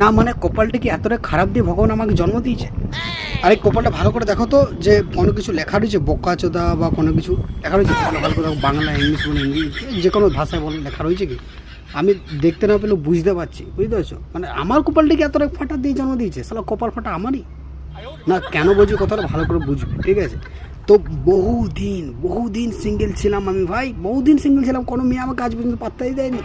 না মানে কপালটা কি এতটা খারাপ দিয়ে ভগবান আমাকে জন্ম দিয়েছে? আরে কপালটা ভালো করে দেখো তো যে কোনো কিছু লেখা রয়েছে বক্কা চোদা বা কোনো কিছু লেখা রয়েছে ভালো ভালো করে বাংলা, ইংলিশ বলে ইংলিশ যে কোনো ভাষায় বলে, লেখা রয়েছে কি? আমি দেখতে না পেলেও বুঝতে পারছি, বুঝতে পারছ? মানে আমার কপালটা কি এতটা ফাটা দিয়ে জন্ম দিয়েছে? সালা কপাল ফাটা আমারই। না, কেন বলছি কথাটা? ভালো করে বুঝবে, ঠিক আছে? তো বহুদিন বহুদিন সিঙ্গেল ছিলাম আমি ভাই, বহুদিন সিঙ্গেল ছিলাম, কোনো মেয়ে আমাকে আজ পর্যন্ত পাত্তাই দেয়নি।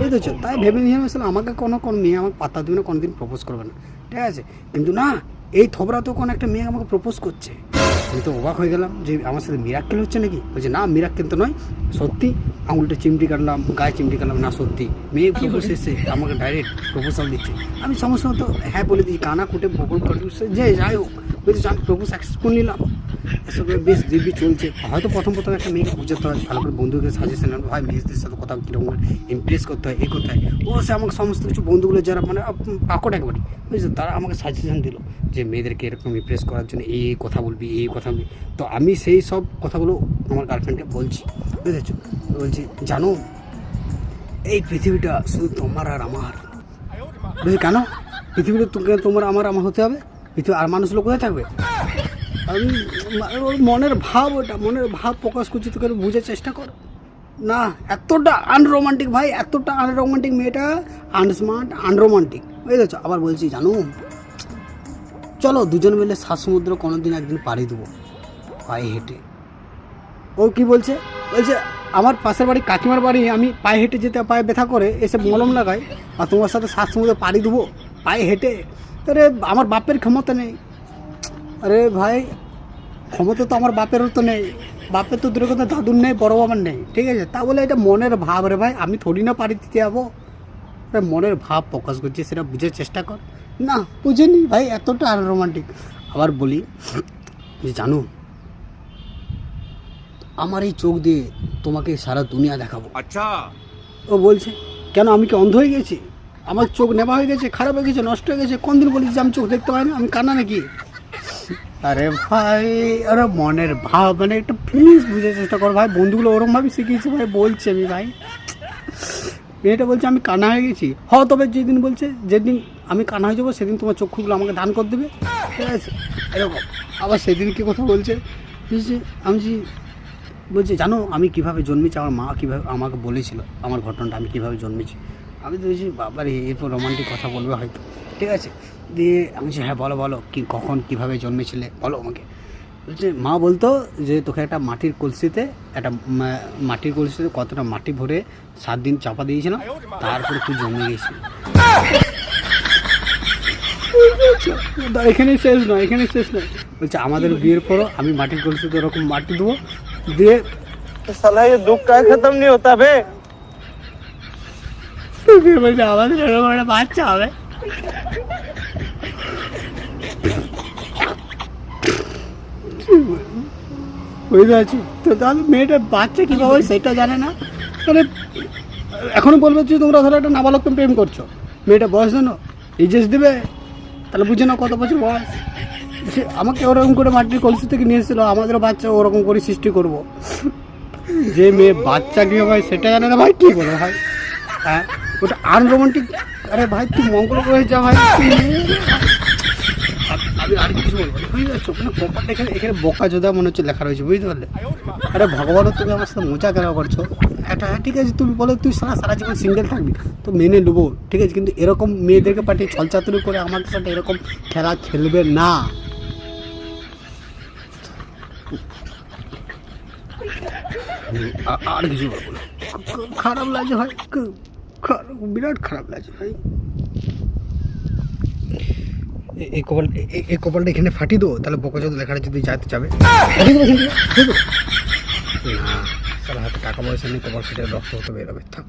বুঝতেছো তাই ভেবে নিয়ে আসলে আমাকে কোনো কোনো মেয়ে আমাকে পাত্তা দেবে না, কোনোদিন প্রপোজ করবে না। ঠিক আছে? কিন্তু না, এই থবরা তো কোনো একটা মেয়ে আমাকে প্রপোজ করছে। আমি তো অবাক হয়ে গেলাম যে আমার সাথে মিরাক্কেল হচ্ছে নাকি? বলছে, না মিরাক্কেল তো নয়, সত্যি আঙুলটা চিমটি কাটলাম, গায়ে চিমটি কাটলাম, না, সত্যি। মেয়ে প্রপোজ এসে আমাকে ডাইরেক্ট প্রপোজাল দিচ্ছে। আমি সমস্ত হ্যাঁ বলে দিই, কানা কুটে বকল কাটু যে যাই হোক বুঝেছ আমি প্রপোজ অ্যাকসেপ্ট করে নিলাম। এসবে বেশ দিব্যি চলছে। হয়তো প্রথম প্রথম একটা মেয়েকে বুঝতে হয়, ভালো করে বন্ধুকে সাজেশন ভাই, মেয়েদের সাথে কথা কীরকম ইমপ্রেস করতে হয়, এ করতে হয়। ও সে আমাকে সমস্ত কিছু বন্ধুগুলো যারা মানে পাকট একবারই। বুঝেছ? তারা আমাকে সাজেশন দিল যে মেয়েদেরকে এরকম ইমপ্রেস করার জন্য এই এই কথা বলবি, এই কথা বলবি। তো আমি সেই সব কথাগুলো আমার গার্লফ্রেন্ডকে বলছি। বুঝেছ? বলছি, জানো, এই পৃথিবীটা শুধু তোমার আর আমার। বুঝলি কেন? পৃথিবীটা তোমার আমার আমার হতে হবে? পৃথিবী, আর মানুষগুলো কোথায় থাকবে? আমি ওর মনের ভাব ওটা, মনের ভাব প্রকাশ করছি তোকে বুঝার চেষ্টা কর? না, এতটা আনরোমান্টিক ভাই, এতটা আনরোমান্টিক মেয়েটা আনস্মার্ট আনরোমান্টিক বুঝেছ? আবার বলছি, জানো? চলো, দুজন মিলে সাত সমুদ্র কোনো দিন একদিন পাড়ি দেবো। পায়ে হেঁটে। ও কি বলছে? বলছে, আমার পাশের বাড়ি কাকিমার বাড়ি, আমি পায়ে হেঁটে যেতে, পায়ে ব্যথা করে, এসে মলম লাগাই, আর তোমার সাথে সাত সমুদ্রে পাড়ি দেবো। পায়ে হেঁটে। তাহলে আমার বাপের ক্ষমতা নেই। আরে ভাই ক্ষমতা তো আমার বাপেরও তো নেই। বাপের তো দূরে কথা দাদুর নেই বড় বাবার নেই ঠিক আছে? তা বলে এটা মনের ভাব রে ভাই আমি থোড়ি না পারি দিতে যাব। মনের ভাব প্রকাশ করছি সেটা বুঝার চেষ্টা কর। না বুঝিনি ভাই এতটা আর রোমান্টিক আবার বলি যে জানো আমার এই চোখ দিয়ে তোমাকে সারা দুনিয়া দেখাবো। আচ্ছা। ও বলছে কেন আমি কি অন্ধ হয়ে গেছি? আমার চোখ নেওয়া হয়ে গেছে খারাপ হয়ে গেছে নষ্ট হয়ে গেছে কোনদিন বলিস বলেছি যে আমি চোখ দেখতে পাই না আমি কান্না নাকি? আরে ভাই, আরে মনের ভাব মানে একটু প্লিজ বুঝার চেষ্টা কর ভাই। বন্ধুগুলো ওরমভাবে শিখিয়েছে ভাই, বলছে আমি ভাই। মেয়েটা বলছে, আমি কানা হয়ে গেছি। হ, তবে যেদিন বলছে, যেদিন আমি কানা হয়ে যাব, সেদিন তোমার চক্ষুগুলো আমাকে দান করে দেবে। ঠিক আছে? এরকম। আবার সেদিন কি কথা বলছে বলছে, আমি যে বলছে, জানো, আমি কীভাবে জন্মেছি? আমার মা কীভাবে আমাকে বলেছিল আমার ঘটনাটা, আমি কীভাবে জন্মেছি? আমি তো বলছি, বাবার, এরপর রোমান্টিক কথা বলবে হয়তো। ঠিক আছে? দিয়ে আমি বলছি হ্যাঁ বলো বলো কি কখন কীভাবে জন্মেছিলে? বলো আমাকে। বলছে মা বলতো যে তোকে একটা মাটির কলসিতে একটা মাটির কলসিতে কতটা মাটি ভরে সাত দিন চাপা দিয়েছিলাম তারপরে তুই জন্মে গেছিল। এখানে শেষ নয় এখানে শেষ নয়। বলছে আমাদের বিয়ের পরও আমি মাটির কলসিতে ওরকম মাটি দেবো দিয়ে সালা দুঃখটা খতম নিয়ে হতা আমাদের এরকম একটা বাচ্চা হবে? বুঝতে পারছি? তো তাহলে মেয়েটার বাচ্চা কীভাবে সেটা জানে না। মানে এখনও বলবে যে তোমরা ধরো একটা নাবালক তুমি প্রেম করছ। মেয়েটা বয়স জানো এইচএস দেবে, তাহলে বুঝে নাও কত বছর বয়স। সে আমাকে ওরকম করে মাটির কলসি থেকে নিয়ে এসেছিল আমাদেরও বাচ্চা ওরকম করে সৃষ্টি করব। যে মেয়ে বাচ্চা কী হয় সেটা জানে না ভাই, কী করে ভাই? হ্যাঁ? ওটা আনরোমান্টিক আরে ভাই তুই মঙ্গল গ্রহে যা ভাই তুই মেয়ে- আ- আমি আর কিছু বলব না বুঝতে পারছ মানে এখানে এখানে বোকা যোদা মনে হচ্ছে লেখা রয়েছে, বুঝতে পারলে? আরে ভগবানও তুমি আমার সাথে মজা কেন করছ? এটা হ্যাঁ ঠিক আছে, তুমি বলো, তুই সারা সারা জীবন সিঙ্গেল থাকবি, তো মেনে নেব, ঠিক আছে, কিন্তু এরকম মেয়েদেরকে পাঠিয়ে ছলচাতুরি করে আমাদের সাথে এরকম খেলা খেলবে না। আর কিছু খারাপ লাগছে ভাই বিরাট খারাপ লাগছে ভাই। এই কপাল এই কপালটা এখানে ফাটি দেবো? তাহলে বকা লেখাটা যদি যাতে যাবে? না, সারা হাতে টাকা পয়সা নিয়ে কপাল ফেটে রক্ত হতে বেরোবে। থাক।